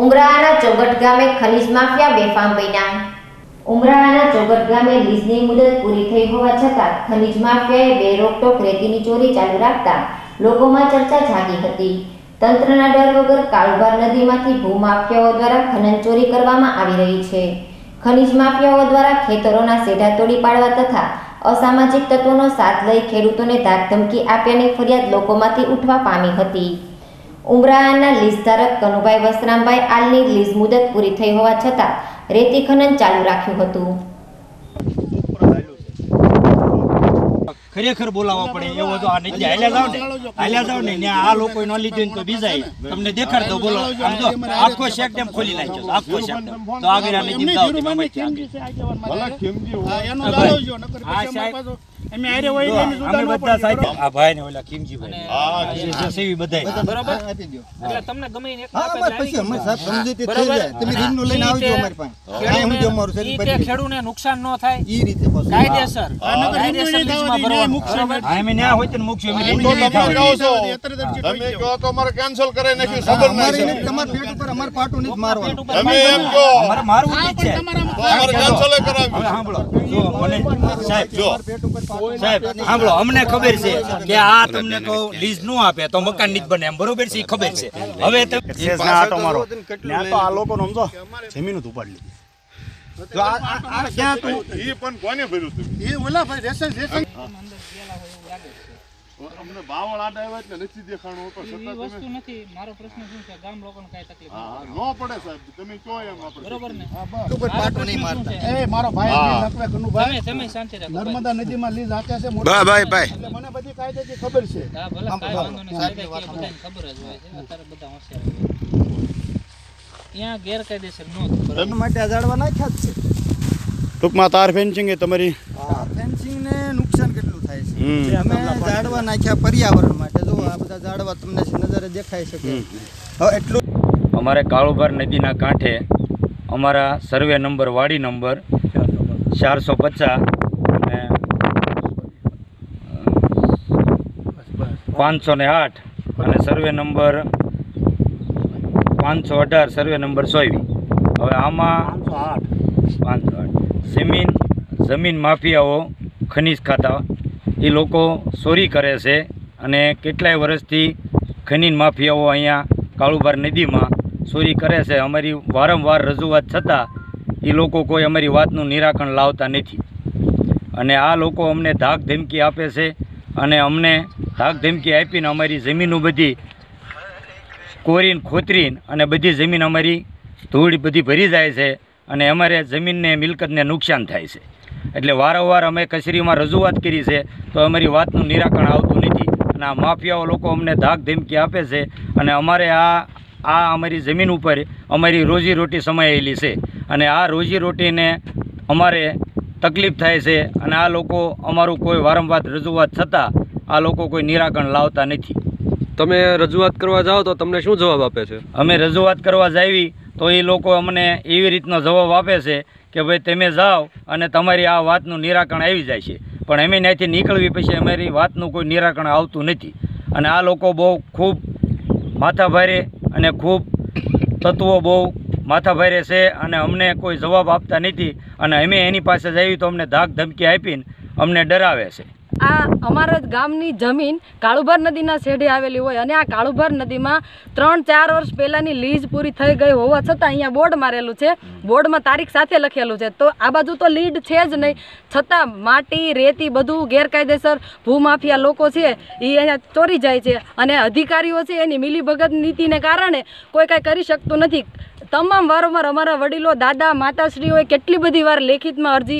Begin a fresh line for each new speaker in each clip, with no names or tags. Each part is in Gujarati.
ઉમરાળાના ચોગટ ગામે ખનીજ માફિયા બેફામ બન્યા. ઉમરાળાના ચોગટ ગામે લીઝની મુદત પૂરી થઈ હોવા છતાં ખનીજ માફિયાએ બે રોકટોક રેતીની ચોરી ચાલુ રાખતા લોકોમાં ચર્ચા જાગી હતી. તંત્રના ડર વગર કાળુબાર નદીમાંથી ભૂમાફિયાઓ દ્વારા ખનન ચોરી કરવામાં આવી રહી છે. ખનીજ માફિયાઓ દ્વારા ખેતરોના સેઢા તોડી પાડવા તથા અસામાજિક તત્વોનો સાથ લઈ ખેડૂતોને ધાકધમકી આપ્યાની ફરિયાદ લોકોમાંથી ઉઠવા પામી હતી. ઉમરાળાના લીઝ ધારક કનુભાઈ વસરામભાઈ આલની લીઝ મુદત પૂરી થઈ હોવા છતાં રેતી ખનન ચાલુ રાખ્યું હતું.
ખરેખર બોલાવવા પડે. એવો જો આ નથી હાલ્યા જાવ ને હાલ્યા જાવ ને ત્યાં આ લોકો ન લીધું તો બીજા તમને દેખાડ દો બોલો આમ આખો શેક ડેમ ખોલી નાખ્યો આખો શેક ડેમ. તો આગળ આ નદી જાવ અમે આ સાહેબ.
અમે હોય એને
અમે સાહેબ. આ ભાઈ ને ઓલા સેવી બધાય.
બરાબર? એટલે તમને ગમે એને એક આપે
પછી
આવી
સાહેબ સમજૂતી થઈ જાય. તમે રીંગણું લઈને આવજો અમારી પાસે. કાંઈ શરીર.
ખેડૂને નુકસાન ન થાય.
ઈ રીતે પાછું.
કાયદેસર. ભરવાનું. બરાબર?
અમે ન્યા હોય તો મૂકશું અમે
તો તમે કહો છો. તમે કહો તો અમારે કેન્સલ કરાવી નાખ્યું ખબર
અમારે
નહીં
નહીં, પેટ ઉપર અમારે પાટું નહીં મારવાનું.
તમે એમ કહો.
અમારે મારવું જ છે.
અમારે કેન્સલ કરાવ્યું.
સાંભળો. જો મને સાહેબ
જો.
સાહેબ સાંભળો અમને ખબર છે કે આ તમને તો લીઝ નો આપે તો મકાન નહીં જ બને એમ. બરોબર છે ખબર છે. હવે તમે
શેષના આટો મારો આ લોકો સમજો જમીન ઉપાડી લીધી.
જો આ- આ- આ ક્યાં તું?
ઈ પણ કોને ભર્યું હતું
એ ઓલા ભાઈ રેશન રેશન
અમને બાવળ આડા આવ્યા એટલે નથી દેખાણું હતો છતાં
વસ્તુ નથી. મારો પ્રશ્ન શું છે? ગામ લોકોને કાંઈ તકલીફ
હા
નથી.
પડે. સાહેબ. તમે કહો એમ આપણે
બરોબર ને?
ઉપર
મારો
પાટું
પ્રશ્ન
નહીં મારતા.
એ મારો ભાઈ
હા.
લખવે કનુભાઈ
તમે તમે શાંતિ રાખો ભાઈ.
નર્મદા નદીમાં લીઝ આપ્યા છે મોટા.
ભાઈ ભાઈ.
એટલે મને બધી કાયદેથી ખબર છે.
હા, ભલે કાંઈ વાંધો નહીં. કાયદાકીય ખબર જ હોય છે. અત્યારે બધા હોશિયાર હોય. ત્યાં ગેરકાયદેસર ન.
એના માટે આ ઝાડવા નાખ્યા જ છે.
ટૂંકમાં તાર ફેન્સિંગ એ તમારી
ફેન્સિંગને નુકસાન કેટલું થાય છે? અમે ઝાડવા નાખ્યા પર્યાવરણ માટે. જો આ બધા ઝાડવા તમને નજરે દેખાઈ શકે. હવે એટલું
અમારે કાળુભાર નદીના કાંઠે અમારા સર્વે નંબર વાડી નંબર ચારસો પચાસ અને પાંચસો ને આઠ અને સર્વે નંબર પાંચસો અઢાર સર્વે નંબર સોવી હવે આમાં પાંચસો આઠ. જમીન જમીન માફિયાઓ ખનીજ ખાતા. એ લોકો ચોરી કરે છે અને કેટલાય વર્ષથી ખનીજ માફિયાઓ અહીંયા કાળુભાર નદીમાં ચોરી કરે છે. અમારી વારંવાર રજૂઆત છતાં એ લોકો કોઈ અમારી વાતનું નિરાકરણ લાવતા નથી. અને આ લોકો અમને ધાક ધમકી આપે છે અને અમને ધાક ધમકી આપીને અમારી જમીનો બધી કોરીને, ખોતરીને અને બધી જમીન અમારી ધૂળ બધી ભરી જાય છે અને અમારે જમીનને, મિલકતને નુકસાન થાય છે. એટલે વારંવાર અમે કચેરીમાં રજૂઆત કરી છે તો અમારી વાતનું નિરાકરણ આવતું નથી અને આ માફિયાઓ લોકો અમને ધાક ધમકી આપે છે અને અમારે આ આ અમારી જમીન ઉપર અમારી રોજીરોટી સમાયેલી છે અને આ રોજીરોટીને અમારે તકલીફ થાય છે અને આ લોકો અમારું કોઈ વારંવાર રજૂઆત છતાં આ લોકો કોઈ નિરાકરણ લાવતા નથી.
તમે રજૂઆત કરવા જાઓ તો તમને શું જવાબ આપે છે?
અમે રજૂઆત કરવા જાવી તો એ લોકો અમને એવી રીતનો જવાબ આપે છે કે ભાઈ તમે જાઓ અને તમારી આ વાતનું નિરાકરણ આવી જાય છે. પણ અમે ત્યાંથી નીકળવી પછી અમારી વાતનું કોઈ નિરાકરણ આવતું નથી. અને આ લોકો બહુ ખૂબ માથાભારે અને ખૂબ તત્વો બહુ માથાભારે છે અને અમને કોઈ જવાબ આપતા નથી. અને અમે એની પાસે જઈએ તો અમને ધાક ધમકી આપીને અમને ડરાવે છે.
આ અમારા ગામની જમીન કાળુભાર નદીના શેઢે આવેલી હોય અને આ કાળુભાર નદીમાં ત્રણ ચાર વર્ષ પહેલાંની લીઝ પૂરી થઈ ગઈ હોવા છતાં અહીંયા બોર્ડ મારેલું છે. બોર્ડમાં તારીખ સાથે લખેલું છે. તો આ બાજુ તો લીડ છે જ નહીં. છતાં માટી, રેતી બધું ગેરકાયદેસર ભૂમાફિયા લોકો છે એ અહીંયા ચોરી જાય છે અને અધિકારીઓ છે એની મિલીભગત નીતિને કારણે કોઈ કાંઈ કરી શકતું નથી. તમામ વારંવાર અમારા વડીલો, દાદા, માતાશ્રીઓએ કેટલી બધી વાર લેખિતમાં અરજી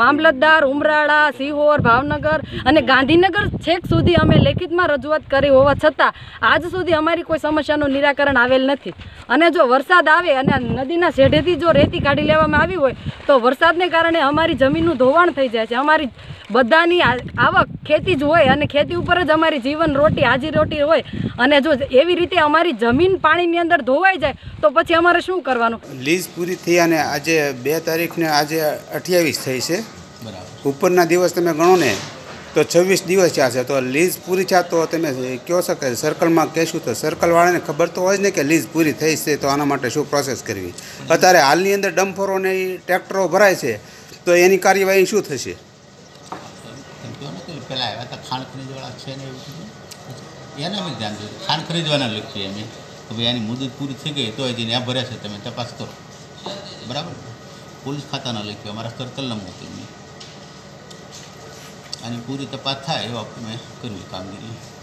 મામલતદાર, ઉમરાળા, સિહોર, ભાવનગર અને ગાંધીનગર છેક સુધી અમે લેખિતમાં રજૂઆત કરી હોવા છતાં આજ સુધી અમારી કોઈ સમસ્યાનું નિરાકરણ આવેલ નથી. અને જો વરસાદ આવે અને નદીના શેઢેથી જો રેતી કાઢી લેવામાં આવી હોય, તો વરસાદને કારણે અમારી જમીનનું ધોવાણ થઈ જાય છે. અમારી બધાની આવક ખેતી જ હોય અને ખેતી ઉપર જ અમારી જીવન રોટી, હાજી રોટી હોય. અને જો એવી રીતે અમારી જમીન પાણીની અંદર ધોવાઈ જાય, તો પછી અમારે શું કરવાનું?
લીઝ પૂરી થઈ અને આજે બે તારીખને આજે અઠ્યાવીસ થઈ છે. ઉપરના દિવસ તમે ગણો ને તો છવ્વીસ દિવસ થયા છે. તો લીઝ પૂરી થયા તો તમે કહો છો કે સર્કલમાં કહેશું તો સર્કલવાળાને ખબર તો હોય જ ને કે લીઝ પૂરી થઈ છે તો આના માટે શું પ્રોસેસ કરવી? અત્યારે હાલની અંદર ડમ્ફરો ને ટ્રેક્ટરો ભરાય છે તો એની કાર્યવાહી શું થશે?
પેલા આવ્યા હતા ખાણ ખરીદવાળા છે ને એવું એને અમે ધ્યાન દીધું ખાણ ખરીદવાના લખ્યું અમે. ભાઈ આની મુદત પૂરી થઈ ગઈ તો હજી ત્યાં ભર્યા છે તમે તપાસ કરો. બરાબર? પોલીસ ખાતાના લખ્યું, અમારા સર્કલના મોકલ્યું આની પૂરી તપાસ થાય એવા અમે કરવી કામગીરી.